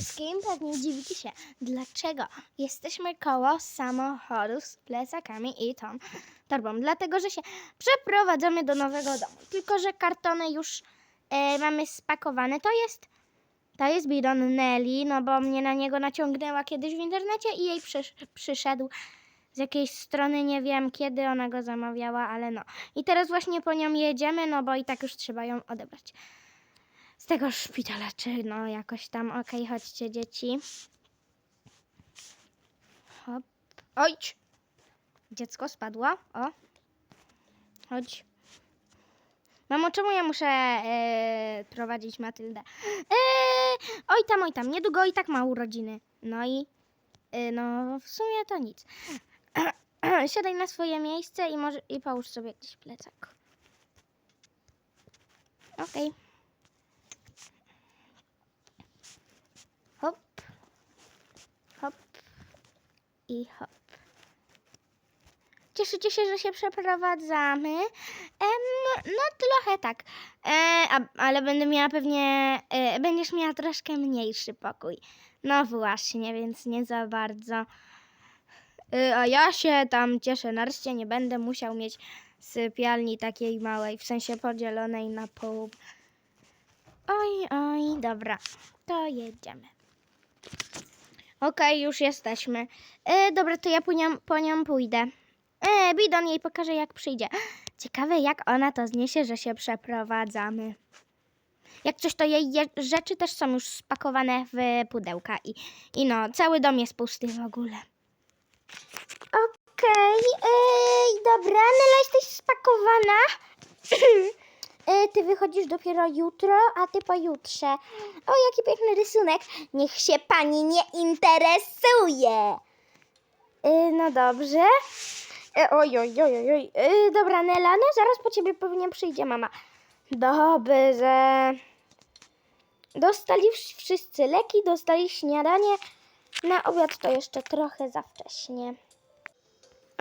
wszystkim pewnie dziwicie się, dlaczego jesteśmy koło samochodu z plecakami i tą torbą. Dlatego, że się przeprowadzamy do nowego domu. Tylko, że kartony już e, mamy spakowane. To jest, to jest bidon Nelly, no bo mnie na niego naciągnęła kiedyś w internecie i jej przysz, przyszedł z jakiejś strony, nie wiem kiedy ona go zamawiała, ale no. I teraz właśnie po nią jedziemy, no bo i tak już trzeba ją odebrać z tego szpitala, czy no jakoś tam. Okej, chodźcie dzieci. Hop. Ojcz! Dziecko spadło. O. Chodź. Mamo, czemu ja muszę e, prowadzić Matyldę? E, oj tam, oj tam. Niedługo i tak ma urodziny. No i e, no w sumie to nic. Siadaj na swoje miejsce i może i połóż sobie gdzieś plecak. Okej. Hop, hop i hop. Cieszycie się, że się przeprowadzamy? No trochę tak, e, a, ale będę miała pewnie, e, będziesz miała troszkę mniejszy pokój. No właśnie, więc nie za bardzo. E, a ja się tam cieszę, nareszcie nie będę musiał mieć sypialni takiej małej, w sensie podzielonej na pół. Oj, oj, dobra, to jedziemy. Okej, już jesteśmy. E, dobra, to ja po nią, po nią pójdę. E, Bidon jej pokaże, jak przyjdzie. Ciekawe, jak ona to zniesie, że się przeprowadzamy. Jak coś, to jej je- rzeczy też są już spakowane w pudełka. I, I no, cały dom jest pusty w ogóle. Okej, ej, dobra, Nela, jesteś spakowana? E, Ty wychodzisz dopiero jutro, a ty pojutrze. O, jaki piękny rysunek. Niech się pani nie interesuje. E, No dobrze. E, Oj, oj, oj, oj, Dobra, Nela, no zaraz po ciebie pewnie przyjdzie mama. Dobrze. Dostali wsz- wszyscy leki, dostali śniadanie. Na obiad to jeszcze trochę za wcześnie.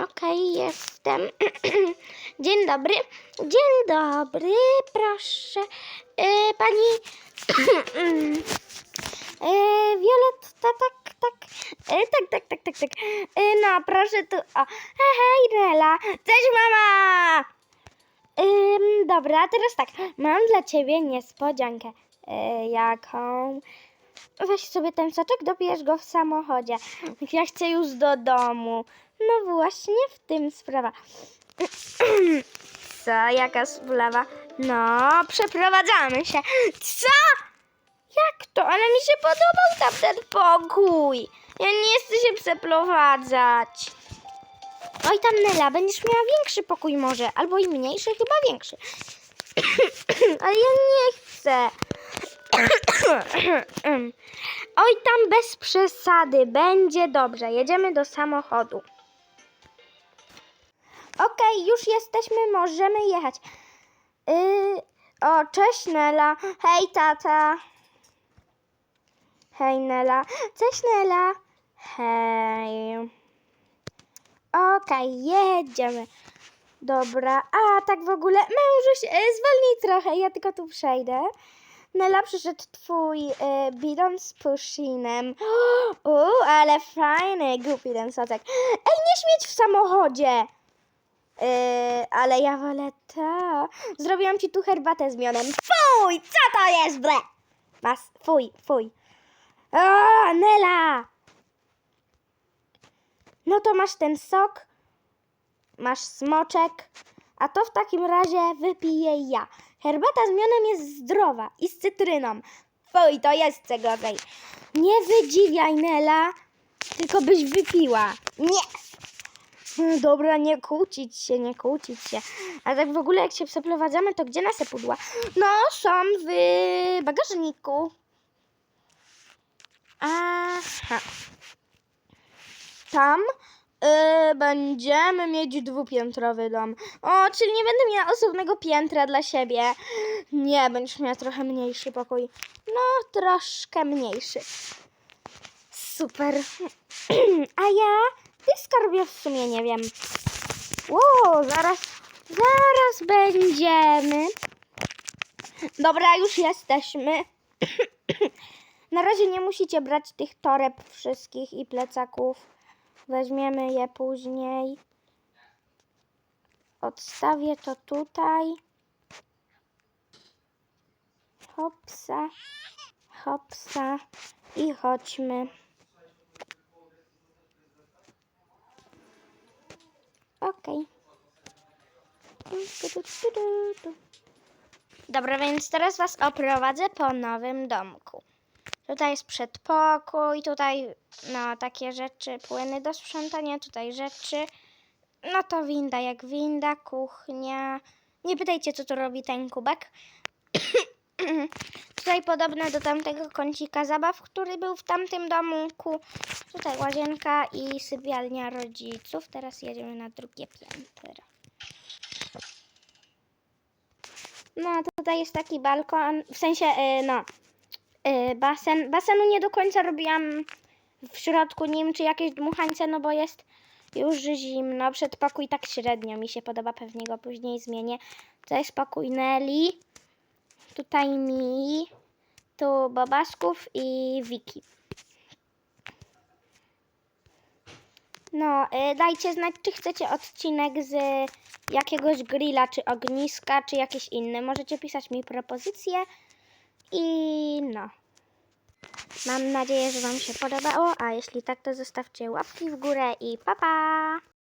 Okej, jestem. Dzień dobry. Dzień dobry, proszę. E, pani. e, Violetta, tak, tak. E, tak, tak, tak, tak, tak. E, no, proszę tu. O. Hej, hej, Nela. Cześć, mama. Ym, dobra, teraz tak. Mam dla ciebie niespodziankę. E, jaką? Weź sobie ten soczek, dopijesz go w samochodzie. Ja chcę już do domu. No właśnie w tym sprawa. Co? Jaka sprawa? No, przeprowadzamy się. Co? Jak to? Ale mi się podobał tam ten pokój. Ja nie chcę się przeprowadzać. Oj tam Nela, będziesz miała większy pokój może. Albo i mniejszy, chyba większy. Ale ja nie chcę. Oj tam bez przesady, będzie dobrze. Jedziemy do samochodu. Okej, już jesteśmy, możemy jechać. Yy, o, cześć Nela. Hej tata. Hej Nela. Cześć Nela. Hej. Okej, jedziemy. Dobra, a tak w ogóle, mężuś, e, zwolnij trochę, ja tylko tu przejdę. Nela, przyszedł twój e, bidon z pushinem. Uuu, ale fajny, głupi ten soczek. Ej, nie śmieć w samochodzie! Yy, ale ja wolę to. Zrobiłam ci tu herbatę z miodem. Fuj, co to jest, ble? Mas, fuj, fuj. O, Nela! No to masz ten sok, masz smoczek, a to w takim razie wypiję ja. Herbata z miodem jest zdrowa i z cytryną. Fuj, to jest co gorzej. Nie wydziwiaj, Nela, tylko byś wypiła. Nie! No Dobra, nie kłócić się, nie kłócić się. A tak w ogóle jak się przeprowadzamy, to gdzie nasze pudła? No, są w bagażniku. Aha. Tam y, będziemy mieć dwupiętrowy dom. O, czyli nie będę miała osobnego piętra dla siebie. Nie, będziesz miała trochę mniejszy pokój. No, troszkę mniejszy. Super. A ja? Ty skarbie w sumie nie wiem. Ło, zaraz, zaraz będziemy. Dobra, już jesteśmy. Na razie nie musicie brać tych toreb wszystkich i plecaków. Weźmiemy je później. Odstawię to tutaj. Hopsa, hopsa i chodźmy. Okej. Dobra, więc teraz Was oprowadzę po nowym domku. Tutaj jest przedpokój, tutaj no takie rzeczy, płyny do sprzątania, tutaj rzeczy. No to winda jak winda, kuchnia. Nie pytajcie, co tu robi ten kubek. tutaj podobne do tamtego kącika zabaw, który był w tamtym domku. Tutaj łazienka i sypialnia rodziców. Teraz jedziemy na drugie piętro. No, tutaj jest taki balkon, w sensie, y, no, y, basen. Basenu nie do końca robiłam w środku, wiem czy jakieś dmuchańce, no bo jest już zimno. Przedpokój tak średnio mi się podoba, pewnie go później zmienię. To jest pokój Nelly, tutaj mi, tu Bobasków i Wiki. No, y, dajcie znać, czy chcecie odcinek z jakiegoś grilla, czy ogniska, czy jakieś inne. Możecie pisać mi propozycje i no. Mam nadzieję, że Wam się podobało, a jeśli tak, to zostawcie łapki w górę i pa pa!